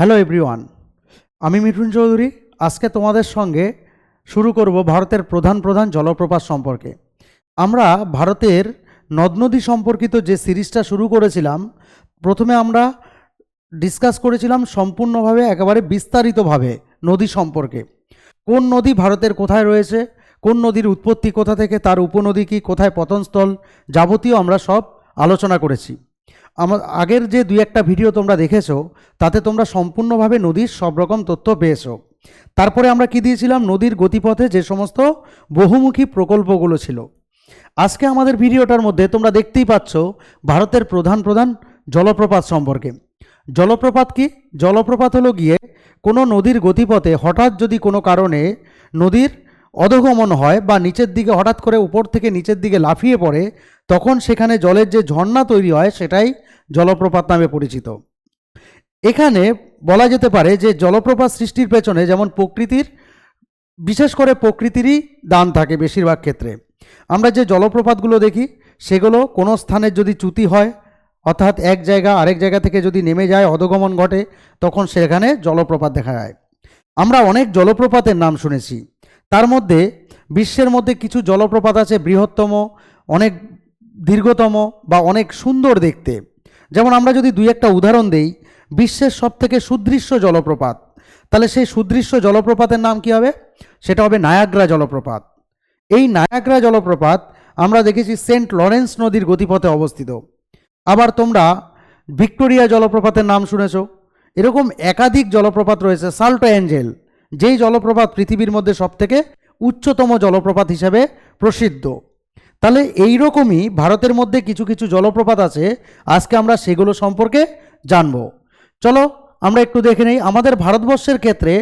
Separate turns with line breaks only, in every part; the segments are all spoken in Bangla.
হ্যালো এভরিওয়ান আমি মিঠুন চৌধুরী। আজকে তোমাদের সঙ্গে শুরু করব ভারতের প্রধান প্রধান জলপ্রপাত সম্পর্কে। আমরা ভারতের নদ নদী সম্পর্কিত যে সিরিজটা শুরু করেছিলাম, প্রথমে আমরা ডিসকাস করেছিলাম সম্পূর্ণভাবে একেবারে বিস্তারিতভাবে নদী সম্পর্কে। কোন নদী ভারতের কোথায় রয়েছে, কোন নদীর উৎপত্তি কোথা থেকে, তার উপনদী কী, কোথায় পতনস্থল, যাবতীয় আমরা সব আলোচনা করেছি। আমার, আগের যে দুই একটা ভিডিও তোমরা দেখেছ, তাতে তোমরা সম্পূর্ণভাবে নদীর সব রকম তথ্য পেয়েছ। তারপরে আমরা কি দিয়েছিলাম? নদীর গতিপথে যে সমস্ত বহুমুখী প্রকল্পগুলো ছিল। আজকে আমাদের ভিডিওটার মধ্যে তোমরা দেখতেই পাচ্ছ ভারতের প্রধান প্রধান জলপ্রপাত সম্পর্কে। জলপ্রপাত কি? জলপ্রপাত হলো গিয়ে কোনো নদীর গতিপথে হঠাৎ যদি কোনো কারণে নদীর অধগমন হয় বা নিচের দিকে হঠাৎ করে উপর থেকে নিচের দিকে লাফিয়ে পড়ে, তখন সেখানে জলের যে ঝর্ণা তৈরি হয়, সেটাই জলপ্রপাত নামে পরিচিত। এখানে বলা যেতে পারে যে জলপ্রপাত সৃষ্টির পেছনে যেমন প্রকৃতির, বিশেষ করে প্রকৃতিরই দান থাকে বেশিরভাগ ক্ষেত্রে। আমরা যে জলপ্রপাতগুলো দেখি, সেগুলো কোনো স্থানের যদি চ্যুতি হয়, অর্থাৎ এক জায়গা আরেক জায়গা থেকে যদি নেমে যায়, অধগমন ঘটে, তখন সেখানে জলপ্রপাত দেখা যায়। আমরা অনেক জলপ্রপাতের নাম শুনেছি। তার মধ্যে বিশ্বের মধ্যে কিছু জলপ্রপাত আছে বৃহত্তম, অনেক দীর্ঘতম বা অনেক সুন্দর দেখতে। যেমন আমরা যদি দুই একটা উদাহরণ দেই, বিশ্বের সবথেকে সুদৃশ্য জলপ্রপাত, তাহলে সেই সুদৃশ্য জলপ্রপাতের নাম কি হবে? সেটা হবে নায়াগ্রা জলপ্রপাত। এই নায়াগ্রা জলপ্রপাত আমরা দেখেছি সেন্ট লরেন্স নদীর গতিপথে অবস্থিত। আবার তোমরা ভিক্টোরিয়া জলপ্রপাতের নাম শুনেছ? এরকম একাধিক জলপ্রপাত রয়েছে, সাল্টো অ্যাঞ্জেল, যেই জলপ্রপাত পৃথিবীর মধ্যে সবথেকে উচ্চতম জলপ্রপাত হিসাবে প্রসিদ্ধ। তাহলে এই রকমই ভারতের মধ্যে কিছু কিছু জলপ্রপাত আছে, আজকে আমরা সেগুলো সম্পর্কে জানব। চলো আমরা একটু দেখে নেই, আমাদের ভারতবর্ষের ক্ষেত্রে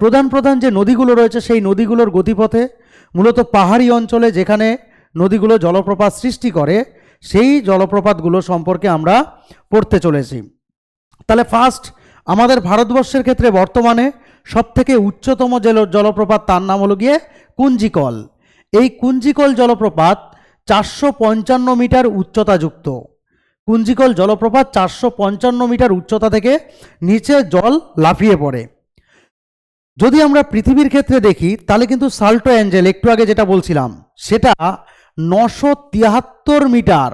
প্রধান প্রধান যে নদীগুলো রয়েছে সেই নদীগুলোর গতিপথে, মূলত পাহাড়ি অঞ্চলে যেখানে নদীগুলো জলপ্রপাত সৃষ্টি করে, সেই জলপ্রপাতগুলো সম্পর্কে আমরা পড়তে চলেছি। তাহলে ফার্স্ট আমাদের ভারতবর্ষের ক্ষেত্রে বর্তমানে সবথেকে উচ্চতম জল, জলপ্রপাত তার নাম হলো গিয়ে কুঞ্জিকল। এই কুঞ্জিকল জলপ্রপাত চারশো পঞ্চান্ন মিটার উচ্চতাযুক্ত। কুঞ্জিকল জলপ্রপাত চারশো পঞ্চান্ন মিটার উচ্চতা থেকে নিচে জল লাফিয়ে পড়ে। যদি আমরা পৃথিবীর ক্ষেত্রে দেখি, তাহলে কিন্তু সাল্টো অ্যাঞ্জেল, একটু আগে যেটা বলছিলাম, সেটা নশো তিয়াত্তর মিটার,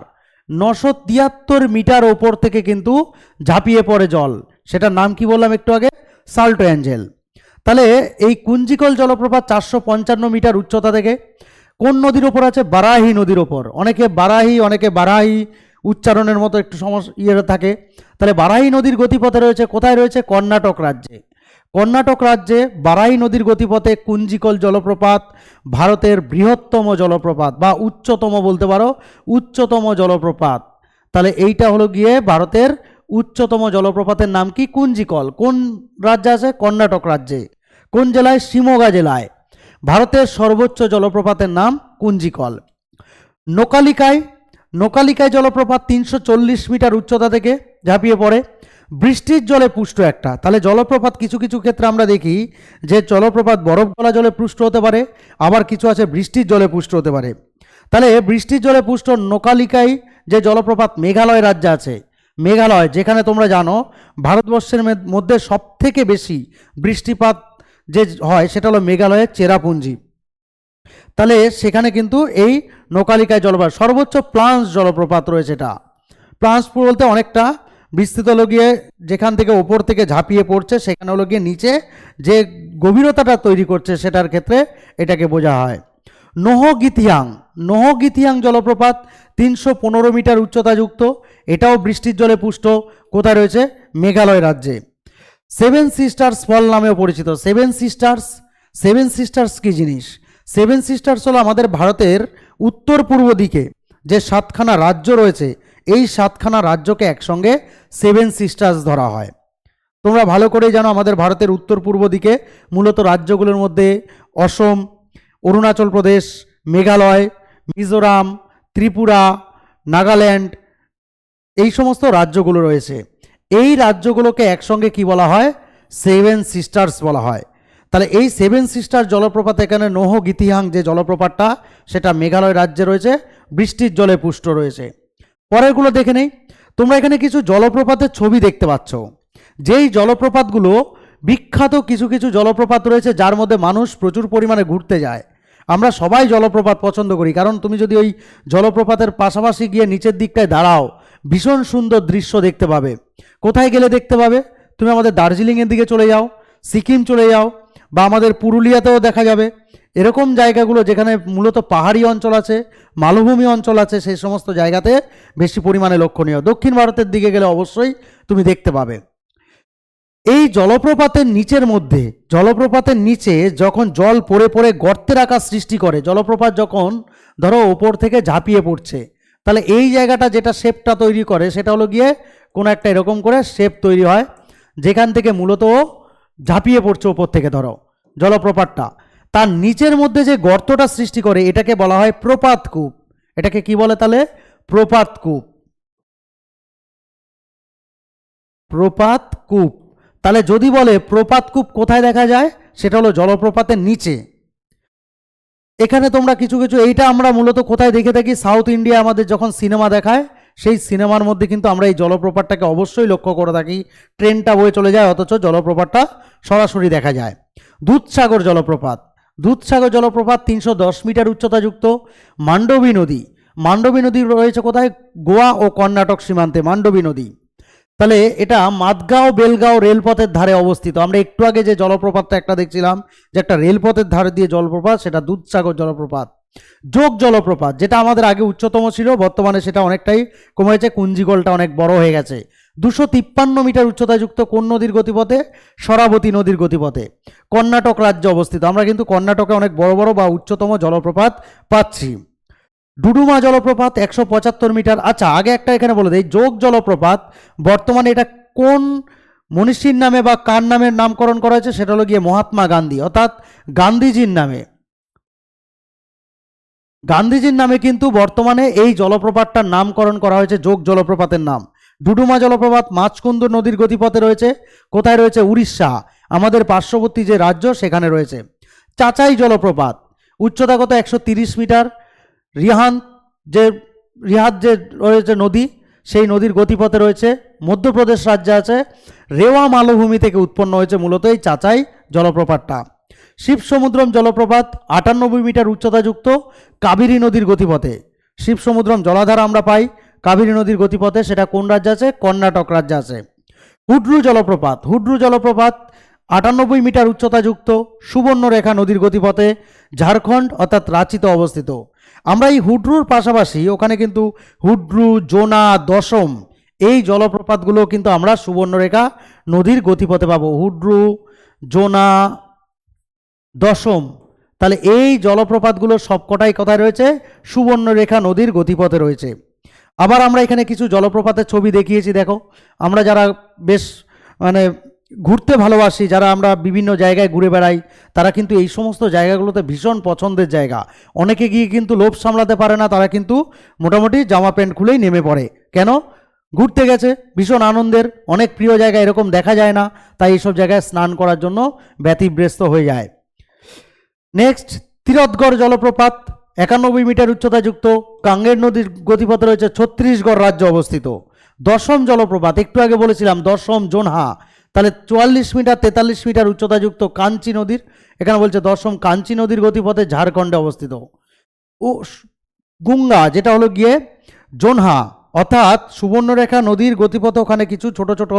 নশো তিয়াত্তর মিটার ওপর থেকে কিন্তু ঝাঁপিয়ে পড়ে জল। সেটার নাম কি বললাম একটু আগে? Salto Angel. তাহলে এই কুঞ্জিকল জলপ্রপাত চারশো পঞ্চান্ন মিটার উচ্চতা থেকে কোন নদীর ওপর আছে? বারাহি নদীর ওপর। অনেকে বারাহি অনেকে বারাহি উচ্চারণের মতো একটু সমস্যা ইয়ে থাকে। তাহলে বারাহি নদীর গতিপথে রয়েছে, কোথায় রয়েছে? কর্ণাটক রাজ্যে। কর্ণাটক রাজ্যে বারাহি নদীর গতিপথে কুঞ্জিকল জলপ্রপাত, ভারতের বৃহত্তম জলপ্রপাত বা উচ্চতম বলতে পারো, উচ্চতম জলপ্রপাত। তাহলে এইটা হলো গিয়ে ভারতের উচ্চতম জলপ্রপাতের নাম কি? কুঞ্জিকল। কোন রাজ্যে আছে? কর্ণাটক রাজ্যে। কোন জেলায়? শিমোগা জেলায়। ভারতের সর্বোচ্চ জলপ্রপাতের নাম কুঞ্জিকল। নোকালিকায় নোকালিকায় জলপ্রপাত তিনশো চল্লিশ মিটার উচ্চতা থেকে ঝাঁপিয়ে পড়ে। বৃষ্টির জলে পুষ্ট একটা। তাহলে জলপ্রপাত কিছু কিছু ক্ষেত্রে আমরা দেখি যে জলপ্রপাত বরফ গলা জলে পুষ্ট হতে পারে, আবার কিছু আছে বৃষ্টির জলে পুষ্ট হতে পারে। তাহলে বৃষ্টির জলে পুষ্ট নোকালিকায় যে জলপ্রপাত মেঘালয় রাজ্যে আছে, মেঘালয়, যেখানে তোমরা জানো, ভারতবর্ষের মধ্যে সবথেকে বেশি বৃষ্টিপাত যে হয় সেটা হলো মেঘালয়ের চেরাপুঞ্জি। তাহলে সেখানে কিন্তু এই নোকালিকায় জলপ্রপাত, সর্বোচ্চ প্লান্স জলপ্রপাত রয়েছে এটা। প্লান্স বলতে অনেকটা বিস্তৃত হলো গিয়ে যেখান থেকে ওপর থেকে ঝাঁপিয়ে পড়ছে, সেখানে হলো গিয়ে নিচে যে গভীরতাটা তৈরি করছে সেটার ক্ষেত্রে এটাকে বোঝা হয়। নোহগিথিয়াং নোহগিথিয়াং জলপ্রপাত তিনশো পনেরো মিটার উচ্চতাযুক্ত, এটাও বৃষ্টির জলে পুষ্ট, কোথায় রয়েছে? মেঘালয় রাজ্যে। সেভেন সিস্টার্স ফল নামেও পরিচিত। সেভেন সিস্টার্স সেভেন সিস্টার্স কী জিনিস? সেভেন সিস্টার্স হলো আমাদের ভারতের উত্তর পূর্ব দিকে যে সাতখানা রাজ্য রয়েছে, এই সাতখানা রাজ্যকে একসঙ্গে সেভেন সিস্টার্স ধরা হয়। তোমরা ভালো করেই জানো আমাদের ভারতের উত্তর পূর্ব দিকে মূলত রাজ্যগুলোর মধ্যে অসম, অরুণাচল প্রদেশ, মেঘালয়, মিজোরাম, ত্রিপুরা, নাগাল্যান্ড, এই সমস্ত রাজ্যগুলো রয়েছে। এই রাজ্যগুলোকে একসঙ্গে কি বলা হয়? সেভেন সিস্টার্স বলা হয়। তাহলে এই সেভেন সিস্টার জলপ্রপাত এখানে নোহ গিতিহাং যে জলপ্রপাতটা, সেটা মেঘালয় রাজ্যে রয়েছে, বৃষ্টির জলে পুষ্ট রয়েছে। পরেরগুলো দেখে নেই। তোমরা এখানে কিছু জলপ্রপাতের ছবি দেখতে পাচ্ছ। যেই জলপ্রপাতগুলো, বিখ্যাত কিছু কিছু জলপ্রপাত রয়েছে, যার মধ্যে মানুষ প্রচুর পরিমাণে ঘুরতে যায়। আমরা সবাই জলপ্রপাত পছন্দ করি, কারণ তুমি যদি ওই জলপ্রপাতের পাশাপাশি গিয়ে নিচের দিকটায় দাঁড়াও ভীষণ সুন্দর দৃশ্য দেখতে পাবে। কোথায় গেলে দেখতে পাবে? তুমি আমাদের দার্জিলিংয়ের দিকে চলে যাও, সিকিম চলে যাও, বা আমাদের পুরুলিয়াতেও দেখা যাবে। এরকম জায়গাগুলো যেখানে মূলত পাহাড়ি অঞ্চল আছে, মালভূমি অঞ্চল আছে, সেই সমস্ত জায়গাতে বেশি পরিমাণে লক্ষণীয়। দক্ষিণ ভারতের দিকে গেলে অবশ্যই তুমি দেখতে পাবে। এই জলপ্রপাতের নিচের মধ্যে, জলপ্রপাতের নিচে যখন জল পড়ে পড়ে গর্তের আকার সৃষ্টি করে, জলপ্রপাত যখন ধরো ওপর থেকে ঝাঁপিয়ে পড়ছে তাহলে এই জায়গাটা যেটা শেপটা তৈরি করে, সেটা হলো গিয়ে কোনো একটা এরকম করে শেপ তৈরি হয়, যেখান থেকে মূলত ঝাঁপিয়ে পড়ছে ওপর থেকে ধরো, জলপ্রপাতটা। তার নিচের মধ্যে যে গর্তটা সৃষ্টি করে, এটাকে বলা হয় প্রপাত কূপ। এটাকে কি বলে তাহলে? প্রপাত কূপ। প্রপাত কূপ। তাহলে যদি বলে প্রপাত কূপ কোথায় দেখা যায়? সেটা হলো জলপ্রপাতের নিচে। এখানে তোমরা কিছু কিছু, এইটা আমরা মূলত কোথায় দেখে থাকি? সাউথ ইন্ডিয়া আমাদের যখন সিনেমা দেখায়, সেই সিনেমার মধ্যে কিন্তু আমরা এই জলপ্রপাতটাকে অবশ্যই লক্ষ্য করে থাকি। ট্রেনটা বয়ে চলে যায়, অথচ জলপ্রপাতটা সরাসরি দেখা যায়। দুধসাগর জলপ্রপাত। দুধসাগর জলপ্রপাত তিনশো দশ মিটার উচ্চতাযুক্ত। মান্ডবী নদী। মান্ডবী নদী রয়েছে কোথায়? গোয়া ও কর্ণাটক সীমান্তে। মান্ডবী নদী। তাহলে এটা মাদগাঁও, বেলগাঁও রেলপথের ধারে অবস্থিত। আমরা একটু আগে যে জলপ্রপাতটা একটা দেখছিলাম, যে একটা রেলপথের ধারে দিয়ে জলপ্রপাত, সেটা দুধসাগর জলপ্রপাত। যোগ জলপ্রপাত, যেটা আমাদের আগে উচ্চতম ছিল, বর্তমানে সেটা অনেকটাই কমে গেছে, কুঞ্জিগোলটা অনেক বড় হয়ে গেছে। দুশো তিপ্পান্ন মিটার উচ্চতাযুক্ত কোন নদীর গতিপথে? সরাবতী নদীর গতিপথে। কর্ণাটক রাজ্যে অবস্থিত। আমরা কিন্তু কর্ণাটকে অনেক বড় বড় বা উচ্চতম জলপ্রপাত পাচ্ছি। ডুডুমা জলপ্রপাত একশো পঁচাত্তর মিটার। আচ্ছা আগে একটা এখানে বলে দেয় যোগ জলপ্রপাত, বর্তমানে এটা কোন মনীষীর নামে বা কার নামের নামকরণ করা হয়েছে? সেটা হলো গিয়ে মহাত্মা গান্ধী, অর্থাৎ গান্ধীজির নামে। গান্ধীজির নামে কিন্তু বর্তমানে এই জলপ্রপাতটার নামকরণ করা হয়েছে, যোগ জলপ্রপাতের নাম। ডুডুমা জলপ্রপাত মাছকুন্দ নদীর গতিপথে রয়েছে, কোথায় রয়েছে? উড়িষ্যা, আমাদের পার্শ্ববর্তী যে রাজ্য, সেখানে রয়েছে। চাচাই জলপ্রপাত, উচ্চতা কত? একশো মিটার। রিহান যে রিহাত যে রয়েছে নদী, সেই নদীর গতিপথে রয়েছে, মধ্যপ্রদেশ রাজ্যে আছে, রেওয়া মালভূমি থেকে উৎপন্ন হয়েছে মূলত এই চাচাই জলপ্রপাতটা। শিব সমুদ্রম জলপ্রপাত আটানব্বই মিটার উচ্চতাযুক্ত কাবেরী নদীর গতিপথে। শিব সমুদ্রম জলাধার আমরা পাই, কাবেরী নদীর গতিপথে সেটা কোন রাজ্যে আছে? কর্ণাটক রাজ্যে আছে। হুড্রু জলপ্রপাত হুড্রু জলপ্রপাত আটানব্বই মিটার উচ্চতাযুক্ত সুবর্ণরেখা নদীর গতিপথে ঝাড়খণ্ড অর্থাৎ রাঁচিতে অবস্থিত। আমরা এই হুড্রুর পাশাপাশি ওখানে কিন্তু হুড্রু, জোনা, দশম, এই জলপ্রপাতগুলো কিন্তু আমরা সুবর্ণরেখা নদীর গতিপথে পাবো। হুড্রু, জোনা, দশম। তাহলে এই জলপ্রপাতগুলো সবকটাই কোথায় রয়েছে? সুবর্ণরেখা নদীর গতিপথে রয়েছে। আবার আমরা এখানে কিছু জলপ্রপাতের ছবি দেখিয়েছি, দেখো। আমরা যারা বেশ মানে ঘুরতে ভালোবাসি, যারা আমরা বিভিন্ন জায়গায় ঘুরে বেড়াই, তারা কিন্তু এই সমস্ত জায়গাগুলোতে ভীষণ পছন্দের জায়গা। অনেকে গিয়ে কিন্তু লোভ সামলাতে পারে না, তারা কিন্তু মোটামুটি জামা প্যান্ট খুলেই নেমে পড়ে। কেন? ঘুরতে গেছে, ভীষণ আনন্দের, অনেক প্রিয় জায়গা এরকম দেখা যায় না, তাই এইসব জায়গায় স্নান করার জন্য ব্যতিব্যস্ত হয়ে যায়। নেক্সট তিরথগড় জলপ্রপাত, একানব্বই মিটার উচ্চতাযুক্ত, কাঙ্গের নদীর গতিপথে রয়েছে ছত্তিশগড় রাজ্য অবস্থিত। দশম জলপ্রপাত, একটু আগে বলেছিলাম, দশম জোনহা। তাহলে চুয়াল্লিশ মিটার, তেতাল্লিশ মিটার উচ্চতাযুক্ত কাঞ্চি নদীর, এখানে বলছে দশম কাঞ্চি নদীর গতিপথে ঝাড়খণ্ডে অবস্থিত। ও গুঙ্গা, যেটা হলো গিয়ে জোনহা, অর্থাৎ সুবর্ণরেখা নদীর গতিপথে ওখানে কিছু ছোট ছোট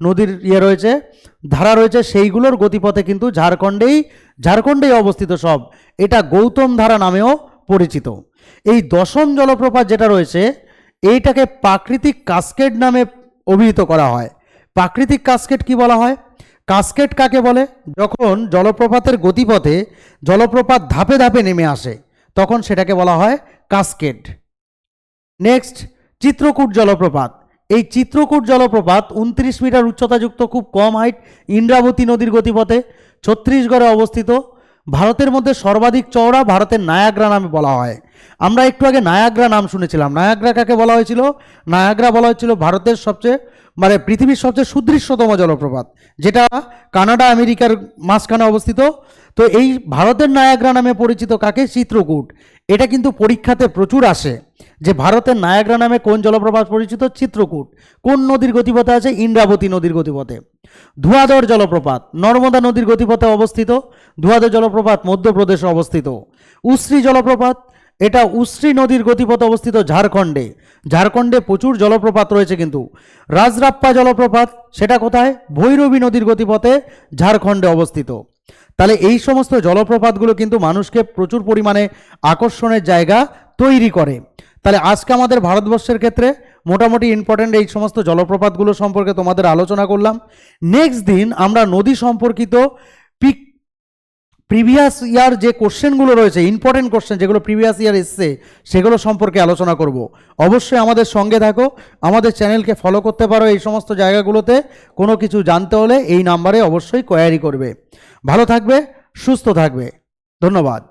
নদীর ইয়ে রয়েছে, ধারা রয়েছে, সেইগুলোর গতিপথে কিন্তু ঝাড়খণ্ডেই ঝাড়খণ্ডেই অবস্থিত সব। এটা গৌতম ধারা নামেও পরিচিত। এই দশম জলপ্রপাত যেটা রয়েছে, এইটাকে প্রাকৃতিক কাস্কেড নামে অভিহিত করা হয়। প্রাকৃতিক কাস্কেট কি বলা হয়? কাস্কেট কাকে বলে? যখন জলপ্রপাতের গতিপথে জলপ্রপাত ধাপে ধাপে নেমে আসে, তখন সেটাকে বলা হয় কাস্কেট নেক্সট চিত্রকূট জলপ্রপাত। এই চিত্রকূট জলপ্রপাত উনত্রিশ মিটার উচ্চতাযুক্ত, খুব কম হাইট ইন্দ্রাবতী নদীর গতিপথে ছত্তিশগড়ে অবস্থিত। ভারতের মধ্যে সর্বাধিক চওড়া ভারতের নায়াগ্রা নামে বলা হয়। আমরা একটু আগে নায়াগ্রা নাম শুনেছিলাম। নায়াগ্রা কাকে বলা হয়েছিল? নায়াগ্রা বলা হয়েছিল ভারতের সবচেয়ে মানে পৃথিবীর সবচেয়ে সুদৃশ্যতম জলপ্রপাত, যেটা কানাডা, আমেরিকার মাঝখানে অবস্থিত। তো এই ভারতের নায়াগ্রা নামে পরিচিত কাকে? চিত্রকূট। এটা কিন্তু পরীক্ষাতে প্রচুর আসে যে ভারতের নায়াগ্রা নামে কোন জলপ্রপাত পরিচিত? চিত্রকূট। কোন নদীর গতিপথে আছে? ইন্দ্রাবতী নদীর গতিপথে। ধুয়াধর জলপ্রপাত, নর্মদা নদীর গতিপথে অবস্থিত, ধুয়াধর জলপ্রপাত মধ্যপ্রদেশে অবস্থিত। উশ্রী জলপ্রপাত, এটা উশ্রী নদীর গতিপথে অবস্থিত ঝাড়খণ্ডে। ঝাড়খণ্ডে প্রচুর জলপ্রপাত রয়েছে কিন্তু। রাজরাপ্পা জলপ্রপাত, সেটা কোথায়? ভৈরবী নদীর গতিপথে ঝাড়খণ্ডে অবস্থিত। তাহলে এই সমস্ত জলপ্রপাতগুলো কিন্তু মানুষকে প্রচুর পরিমাণে আকর্ষণের জায়গা তৈরি করে। তাহলে আজকে আমাদের ভারতবর্ষের ক্ষেত্রে মোটামুটি ইম্পর্ট্যান্ট এই সমস্ত জলপ্রপাতগুলো সম্পর্কে তোমাদের আলোচনা করলাম। নেক্সট দিন আমরা নদী সম্পর্কিত পিক প্রিভিয়াস ইয়ার যে কোশ্চেনগুলো রয়েছে ইম্পর্টেন্ট কোশ্চেন যেগুলো প্রিভিয়াস ইয়ার এসছে, সেগুলো সম্পর্কে আলোচনা করব। অবশ্যই আমাদের সঙ্গে থাকো, আমাদের চ্যানেলকে ফলো করতে পারো এই সমস্ত জায়গাগুলোতে। কোনো কিছু জানতে হলে এই নাম্বারে অবশ্যই কোয়ারি করবে। ভালো থাকবে, সুস্থ থাকবে। ধন্যবাদ।